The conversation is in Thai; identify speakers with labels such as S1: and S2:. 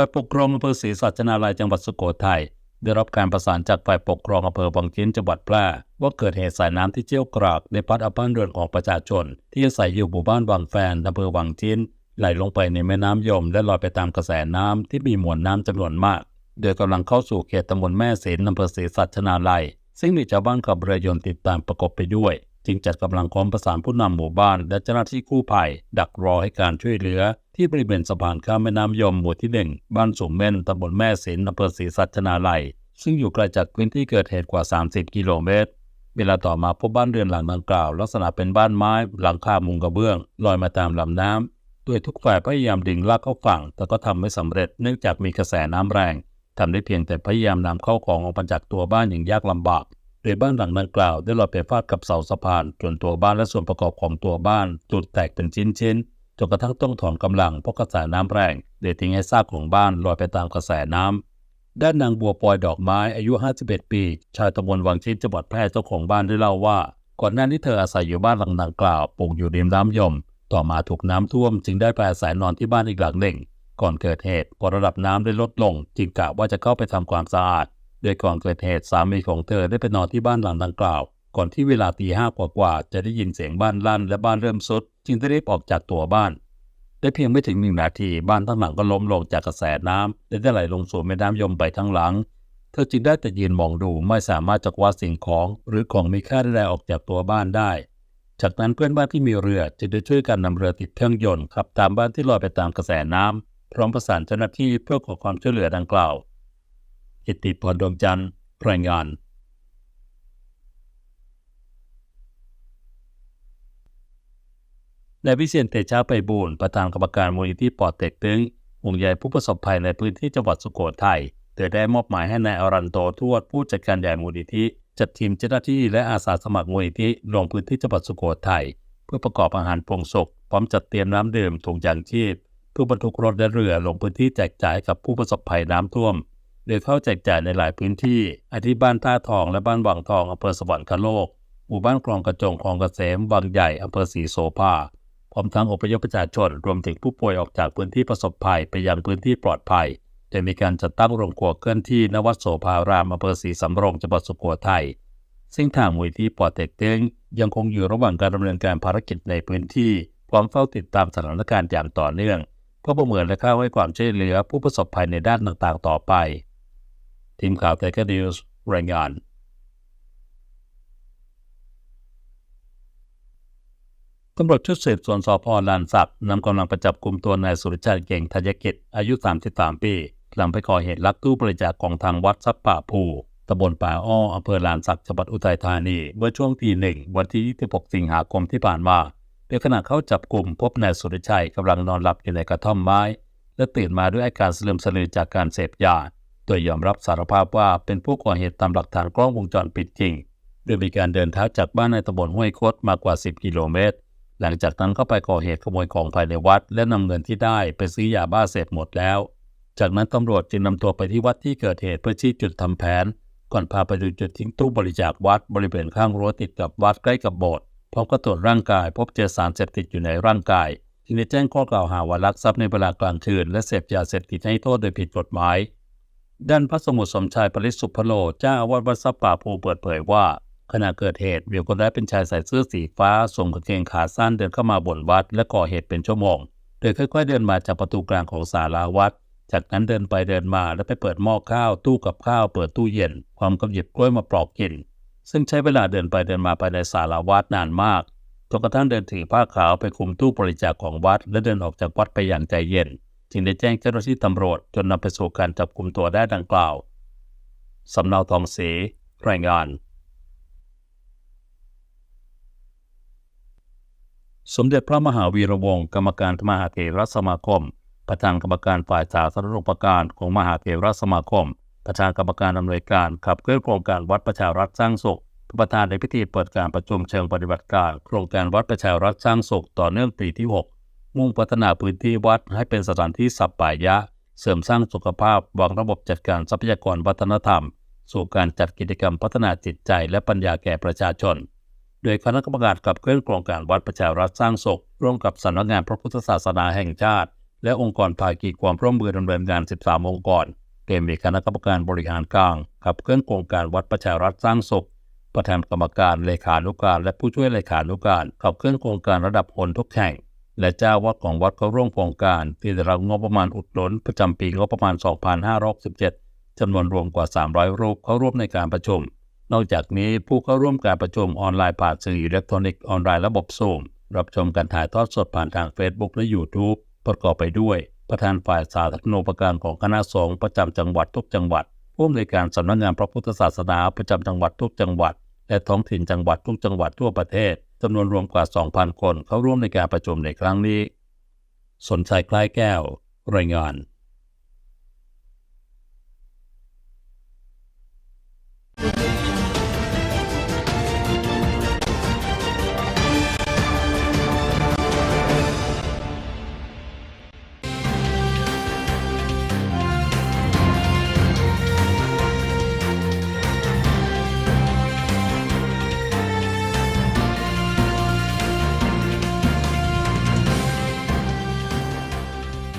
S1: ฝ่ายปกครองอำเภอศรีสัชนาลัยจังหวัดสุโขทัยได้รับการประสานจากฝ่ายปกครองอำเภอบางชิ้นจังหวัดแพร่ว่าเกิดเหตุสายน้ำที่เชี่ยวกรากในพัดเอาบ้านเรือนของประชาชน ที่อาศัยอยู่หมู่บ้านบางแฟนอำเภอบางชิ้นไหลลงไปในแม่น้ำยม และลอยไปตามกระแสน้ำที่มีมวลน้ำจำนวนมาก โดยกำลังเข้าสู่เขตตำบลแม่เสนอำเภอศรีสัชนาลัย ซึ่งมีชาวบ้านขับเรือยนต์ติดตามประกบไปด้วย จึงจัดกำลังพร้อมประสานผู้นำหมู่บ้านและเจ้าหน้าที่กู้ภัย ดักรอให้การช่วยเหลือ ที่บริเวณสะพานข้ามแม่น้ำยมหมู่ที่หนึ่งบ้านสูงเม่นตำบลแม่เสนอำเภอศรีสัชนาลัย ซึ่งอยู่ไกลจากพื้นที่เกิดเหตุกว่า 30 กิโลเมตรเวลาต่อมาพบบ้านเรือนหลังดังกล่าว ลักษณะเป็นบ้านไม้หลังคามุงกระเบื้อง ลอยมาตามลำน้ำโดยทุกฝ่ายพยายามดึงลากเข้าฝั่ง แต่ก็ทำไม่สำเร็จเนื่องจากมีกระแสน้ำแรงทำได้เพียงแต่พยายามนำเข้าของออกมาจากตัวบ้านอย่างยากลำบาก โดยบ้านหลังดังกล่าวได้ลอยไปฟาดกับเสาสะพานจนตัวบ้านและส่วนประกอบของตัวบ้านจุดแตกเป็นชิ้นๆจนกระทั่งต้องถอนกำลังเพราะกระแสน้ำแรงโดยทิ้งให้ซากของบ้านลอยไปตามกระแสน้ำด้านนางบัวปอยดอกไม้อายุ 51 ปี ชาวตำบลวังชิ้นจังหวัดแพร่เจ้าของบ้านได้เล่าว่า ก่อนหน้านี้เธออาศัยอยู่บ้านหลังดังกล่าวปลูกอยู่ริมน้ำยม ต่อมาถูกน้ำท่วมจึงได้ไปอาศัยนอนที่บ้านอีกหลังหนึ่ง ก่อนเกิดเหตุพอระดับน้ำได้ลดลงจึงกะว่าจะเข้าไปทำความสะอาด โดยก่อนเกิดเหตุสามีของเธอได้ไปนอนที่บ้านหลังดังกล่าว ก่อนที่เวลาตีห้ากว่าๆจะได้ยินเสียงบ้านลั่นและบ้านเริ่มสุด จึงได้รีบออกจากตัวบ้าน ได้เพียงไม่ถึงหนึ่งนาที บ้านทั้งหลังก็ล้มลงจากกระแสน้ำและได้ไหลลงสู่แม่น้ำยมไปทั้งหลัง เธอจึงได้แต่ยืนมองดูไม่สามารถจะคว้าสิ่งของ หรือของมีค่าใดๆออกจากตัวบ้านได้ จากนั้นเพื่อนบ้านที่มีเรือจึงได้ช่วยกันนำเรือติดเครื่องยนต์ขับตามบ้านที่ลอยไปตามกระแสน้ำพร้อมประสานเจ้าหน้าที่เพื่อขอความช่วยเหลือดังกล่าว อิติพรดวงจันทร์รายงานนายวิเชียนเตชะไปบูรณ์ประธานกรรมการมูลนิธิปอดเต็กตึงห่วงใยผู้ประสบภัยในพื้นที่จังหวัดสุโขทัยโดยได้มอบหมายให้นายอรันโตทวดผู้จัดการใหญ่มูลนิธิ จัดทีมเจ้าหน้าที่และอาสาสมัครมูลนิธิลงพื้นที่จังหวัดสุโขทัยเพื่อประกอบอาหารปรุงสุกพร้อมจัดเตรียมน้ำดื่มถุงยางชีพเพื่อบรรทุกรถและเรือลงพื้นที่แจกจ่ายกับผู้ประสบภัยน้ำท่วม โดยเข้าแจกจ่ายในหลายพื้นที่อาทิบ้านท่าทองและบ้านวังทองอำเภอสวรรคโลกหมู่บ้านคลองกระจงคลองเกษมวังใหญ่อำเภอศรีโสภาพร้อมทั้งอพยพประชาชนรวมถึงผู้ป่วยออกจากพื้นที่ประสบภัยไปยังพื้นที่ปลอดภัยโดยมีการจัดตั้งโรงครัวเคลื่อนที่นวัดโสภารามอำเภอศรีสำโรงจังหวัดสุโขทัยซึ่งทางมูลที่ปอเต็กเต้งยังคงอยู่ระหว่างการดำเนินการภารกิจในพื้นที่พร้อมเฝ้าติดตามสถานการณ์อย่างต่อเนื่องเพื่อประเมินและเข้าให้ความช่วยเหลือผู้ประสบภัยในด้านต่างๆ ต่อไป ทีมข่าวเทคนิวส์รายงานตำรวจชุดสืบสวนสพลานสักนำกำลังประจับกลุ่มตัวนายสุริชัยเก่งทัยกิจอายุ 33 ปีหลังไปก่อเหตุลักตู้บริจาคของทางวัดทรัพย์ป่าภูตำบลป่าอ้ออำเภอลานสักจังหวัดอุทัยธานี เมื่อช่วงตีหนึ่งวันที่ 26 สิงหาคมที่ผ่านมาโดยขณะเข้าจับกลุ่มพบนายสุริชัยกำลังนอนหลับอยู่ในกระท่อมไม้ และตื่นมาด้วยอาการสลืมสลือจากการเสพยา โดยยอมรับสารภาพว่าเป็นผู้ก่อเหตุตามหลักฐานกล้องวงจรปิดจริง โดยมีการเดินเท้าจากบ้านในตำบลห้วยคดมากกว่า 10 กิโลเมตร หลังจากนั้นก็ไปก่อเหตุขโมยของภายในวัด และนำเงินที่ได้ไปซื้อยาบ้าเสพหมดแล้ว จากนั้นตำรวจจึงนำตัวไปที่วัดที่เกิดเหตุเพื่อชี้จุดทำแผน ก่อนพาไปดูจุดทิ้งตู้บริจาควัดบริเวณข้างรั้วติดกับวัดใกล้กับโบสถ์พร้อมก็ตรวจร่างกาย พบเจอสารเสพติดอยู่ในร่างกายจึงได้แจ้งข้อกล่าวหาว่าลักทรัพย์ในเวลากลางคืนและเสพยาเสพติดให้โทษโดยผิดกฎหมาย ด้านพระสมุทรสมชายปริสุพโลเจ้าอาวาสวัดซับป่าภูเปิดเผยว่า ขณะเกิดเหตุมีคนร้ายเป็นชายใส่เสื้อสีฟ้าสวมกางเกงขาสั้นเดินเข้ามาบนวัด และก่อเหตุเป็นชั่วโมง โดยค่อย ๆ เดินมาจากประตูกลางของศาลาวัด จากนั้นเดินไปเดินมาแล้วไปเปิดหม้อข้าว ตู้กับข้าวเปิดตู้เย็น ความกับหยิบกล้วยมาปลอกกิน ซึ่งใช้เวลาเดินไปเดินมาภายในศาลาวัดนานมากจนกระทั่งเดินถือผ้าขาวไปคุมตู้บริจาคของวัด และเดินออกจากวัดไปอย่างใจเย็น จึงได้แจ้งเจ้าหน้าที่ตำรวจจนนำไปสู่การจับกลุ่มตัวได้ดังกล่าว สำเนาทองศรีรายงาน สมเด็จพระมหาวีระวงศ์กรรมการมหาเถรสมาคม ประธานกรรมการฝ่ายสาธารณูปการของมหาเถรสมาคม ประธานกรรมการอำนวยการขับเคลื่อนโครงการวัดประชารัฐสร้างสุขประธานในพิธีเปิดการประชุมเชิงปฏิบัติการ โครงการวัดประชารัฐสร้างสุขต่อเนื่องปีที่ 6 มุ่งพัฒนาพื้นที่วัดให้เป็นสถานที่สัปปายะ เสริมสร้างสุขภาพวางระบบจัดการทรัพยากรวัฒนธรรม สู่การจัดกิจกรรมพัฒนาจิตใจและปัญญาแก่ประชาชน โดยคณะกรรมการขับเคลื่อนโครงการวัดประชารัฐสร้างสุขร่วมกับสำนักงานพระพุทธศาสนาแห่งชาติ และองค์กรภาคีความร่วมมือดำเนินงาน 13 องค์กรเกมมีคณะกรรมการบริหารกลางขับเคลื่อนโครงการวัดประชารัฐสร้างสุขประธานกรรมการเลขานุการ และผู้ช่วยเลขานุการขับเคลื่อนโครงการระดับคนทุกแห่ง และเจ้าวัดของวัดเข้าร่วมโครงการที่ได้รับงบประมาณอุดหนุนประจำปีงบประมาณ 2567จำนวนรวมกว่า 300 รูปเข้าร่วมในการประชุม นอกจากนี้ผู้เข้าร่วมการประชุมออนไลน์ผ่านสื่ออิเล็กทรอนิกส์ออนไลน์ระบบซูมรับชมการถ่ายทอดสดผ่านทาง Facebook และ YouTube ประกอบไปด้วย ประธานฝ่ายสาธารณูปการของคณะสงฆ์ประจำจังหวัดทุกจังหวัดผู้อำนวยการสำนักงานพระพุทธศาสนาประจำจังหวัดทุกจังหวัด และท้องถิ่นจังหวัดทุกจังหวัดทั่วประเทศ จำนวนรวมกว่า 2,000 คนเข้าร่วมในการประชุมในครั้งนี้ สนใจคล้ายแก้ว รายงาน